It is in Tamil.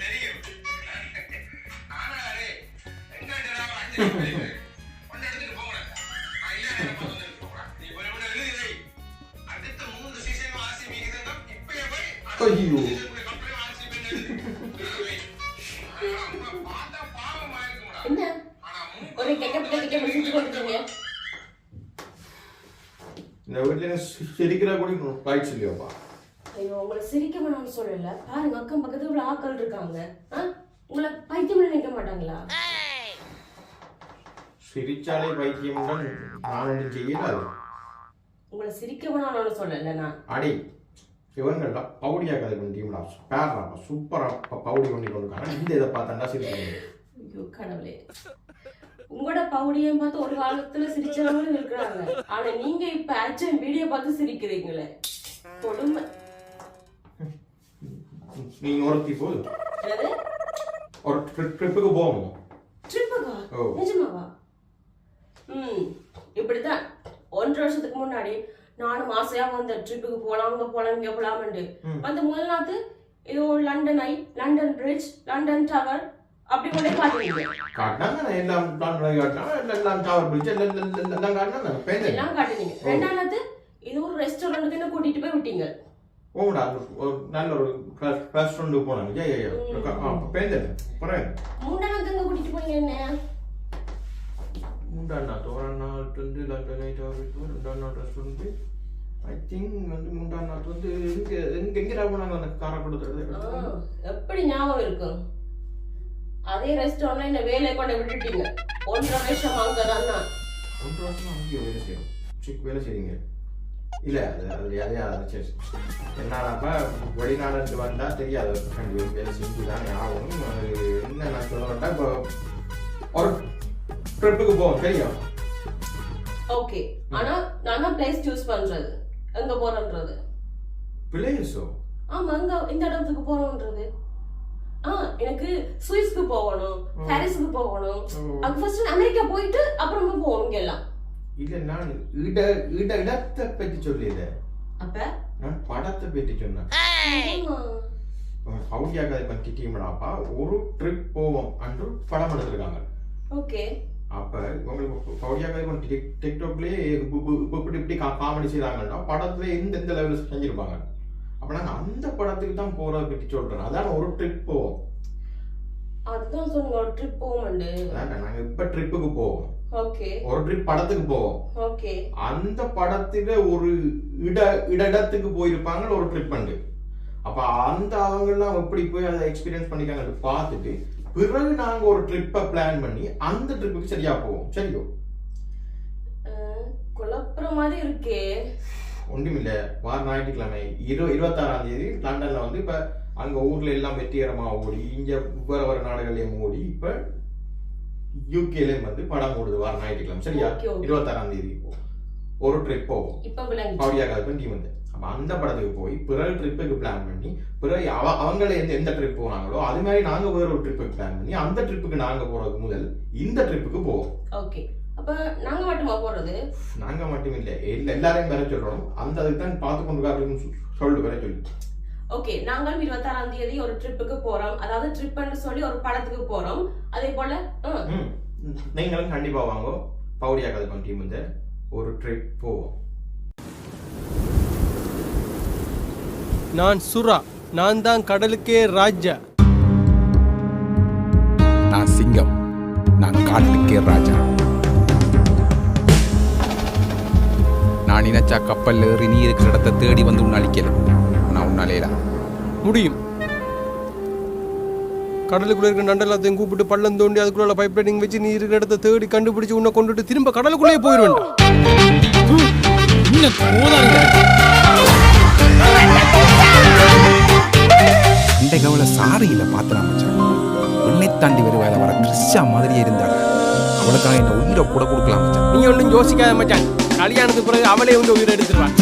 தெரியும் ஆனா அரே எங்க இந்த வீட்டுல சிரிக்கிற கூட இல்லையாப்பா ஐயோ உங்களை சிரிக்க வேணாம்னு சொல்லல. பாருங்க அக்கம் பக்கத்துல இவ்வளவு ஆட்கள் இருக்காங்க? உங்களை பைத்தியம் நினைக்க மாட்டாங்களா? சிரிச்சாலே பைத்தியம் தான் நான் ஒன்றும் செய்யலாது. உங்களை சிரிக்க வேணாம்னு சொல்லல நான். அடி இவங்கள்லாம் பவுடியா கதை பண்ணிட்டீங்களா பேர்றாப்பா சூப்பரா பவுடி பண்ணி கொண்டு இந்த இதை பார்த்தா சிரிக்கிறீங்க ஐயோ கடவுளே. உங்களோட பவுடியம் பார்த்து ஒரு காலத்துல சிரிச்சவங்களும் இருக்கிறாங்க. ஆனா நீங்க இப்ப ஆக்சுவல் வீடியோ பார்த்து சிரிக்கிறீங்களே. கொடுமை. நீங்க ஒருத்தி போது. ஒரு ட்ரிப்புக்கு போகணும். ட்ரிப்புக்கா. நிஜமாவா? ம் இப்படித்தான். ஒன்றரை வருஷத்துக்கு முன்னாடி நானும் ஆசையா வந்த ட்ரிப்புக்கு போலாம் அங்க போலாம் இங்க போலாம்னு ம். வந்து முதல் நாத்து இது London Eye London Bridge London Tower அப்படி கொண்டே காட்டுவீங்க. காட்டினாங்க எல்லாம் பிளான் பண்ணி காட்டினா எல்லாம் எல்லாம் டவர் பிடிச்சி எல்லாம் எல்லாம் எல்லாம் எல்லாம் காட்டுனீங்க. ரெண்டாவது இது ஒரு ரெஸ்டாரண்ட்டுக்கு கூட்டிட்டு போய் விட்டீங்க. ஒரு நல்ல ஒரு ரெஸ்டாரண்ட் போனாங்க. ஏ ஏ பேந்தேன் போறேன். மூணாவது எங்க கூட்டிட்டு போனீங்க என்ன? மூன்றாம் நாள் ஒரு வந்து லண்டன் நைட் ஆகிட்டு ரெண்டாம் நாள் ரெஸ்டாரண்ட் ஐ திங்க் வந்து நாள் வந்து எங்க எங்க போனாங்க அந்த காரை கொடுத்துறது எப்படி ஞாபகம் இருக்கும் அதே ரெஸ்டாரண்ட்ல என்ன வேலையை கொண்டு விட்டுட்டீங்க. ஒன்றரை வருஷம் அங்கதான் நான். ஒன்றரை வருஷம் அங்கேயே வேலை செய்யும் சிக் வேலை செய்றீங்க இல்ல அது அது அதே அது சரி என்னடாப்பா வெளிநாடு வந்தா தெரியாது. கண்டிப்பாக வேலை செஞ்சு தான் ஆகணும். அது என்ன நான் சொல்ல மாட்டேன் இப்போ ஒரு ட்ரிப்புக்கு போவோம் தெரியும். ஓகே ஆனா நான் தான் பிளேஸ் சூஸ் பண்றது. எங்க போறோன்றது? பிளேஸோ ஆமா எங்க இந்த இடத்துக்கு போறோம்ன்றது எனக்கு சுவிஸ்க்கு போகணும். பாரிஸுக்கு போகணும். அது ஃபர்ஸ்ட் அமெரிக்கா போயிட்டு அப்புறமா போகணும் எல்லாம். இல்ல நான் இட இட இடத்தை பற்றி சொல்லல அப்ப? நான் படத்தை பற்றி சொன்னேன். ஹவுடியா கதை டீம்டாப்பா ஒரு ட்ரிப் போவோம் அன்று படம் எடுத்திருக்காங்க. ஓகே. அப்ப உங்களுக்கு ஹவுடியா கதை டிக்டாக்லயே இப்ப இப்ப- இப்ப இப்படி இப்படி காமெடி செய்றாங்கன்னா படத்துல எந்த எந்த லெவலில் செஞ்சிருப்பாங்க. அப்ப நாங்க அந்த படத்துக்கு தான் போறதை பற்றி சொல்றேன். அதான் ஒரு ட்ரிப் போவோம். அதுதான் சொன்னீங்க ஒரு ட்ரிப் போகணுண்டு அதான்டா, நாங்க இப்ப ட்ரிப்புக்கு போவோம். ஓகே. ஒரு ட்ரிப் படத்துக்கு போவோம். ஓகே. அந்த படத்துல ஒரு இட இட இடத்துக்கு போயிருப்பாங்க ஒரு ட்ரிப் பண்ணு அப்ப அந்த அவங்கெல்லாம் எப்படி போய் அதை எக்ஸ்பீரியன்ஸ் பண்ணிக்காங்கன்னு பார்த்துட்டு பிறகு நாங்க ஒரு ட்ரிப்பை பிளான் பண்ணி அந்த ட்ரிப்புக்கு சரியா போவோம். சரியோ? குழப்புற மாதிரி இருக்கே. ஒன்றுமில்ல. வார ஞாயிற்றுக்கிழமை. இரு இருபத்தாறாம் தேதி லண்டன்ல வந்து இப்ப அங்க ஊர்ல எல்லாம் வெற்றிகரமா ஓடி இங்க வேற வேற நாடுகள்லயும் ஓடி இப்ப யூகேலயும் வந்து படம் ஓடுது வார ஞாயிற்றுக்கிழமை. சரியா. இருபத்தாறாம் தேதி ஒரு ட்ரிப் விளங்கி பவுடியா கதை டீம் வந்து. அப்ப அந்த படத்துக்கு போய் பிறகு ட்ரிப்புக்கு பிளான் பண்ணி பிறகு அவ அவங்களே எந்த எந்த ட்ரிப் போனாங்களோ அது மாதிரி நாங்க வேற ஒரு ட்ரிப்புக்கு பிளான் பண்ணி அந்த ட்ரிப்புக்கு நாங்க போறதுக்கு முதல் இந்த ட்ரிப்புக்கு போவோம். ஓகே. அப்ப நாங்க மட்டுமா போறது? நாங்க மட்டும் இல்ல எல்லா- எல்லாரையும் வர சொல்றோம். அந்த அதுக்கு தான் பார்த்து கொண்டு அப்படின்னு சொல்லு வர சொல்லி. ஓகே நாங்களும் இருபத்தாறாம் தேதி ஒரு ட்ரிப்புக்கு போறோம். அதாவது ட்ரிப்னு சொல்லி ஒரு படத்துக்கு போறோம். அதே போல நீங்களும் கண்டிப்பா வாங்க. பவுடியா கதை டீம் வந்து ஒரு ட்ரிப் போவோம். நான் சுறா. நான் தான் கடலுக்கே ராஜா. நான் சிங்கம். நான் காட்டுக்கே ராஜா. நான் நினைச்சா கப்பல் ஏறி நீ இருக்கிற இடத்தை தேடி வந்து உன்னை அழிக்கலாம் நான் உன்னாலேடா முடியும். கடலுக்குள்ள இருக்கிற நண்டெல்லாத்தையும் கூப்பிட்டு பள்ளம் தோண்டி அதுக்குள்ள பைப் லைனிங் வச்சு நீ இருக்கிற இடத்த தேடி கண்டுபிடிச்சு உன்னை கொண்டுட்டு திரும்ப கடலுக்குள்ளே போயிருவேன். இந்த கவலை சாரியில பார்த்தலாம் மச்சான். உன்னை தாண்டி வருவாயில வர கிறிஸ்டா மாதிரியே இருந்தாள்? அவளுக்காக என்ன உயிரை கூட கொடுக்கலாம் மச்சான். நீ ஒன்றும் யோசிக்காத மச்சான். கல்யாணத்துக்கு பிறகு அவளே வந்து உயிரை எடுத்துருவான்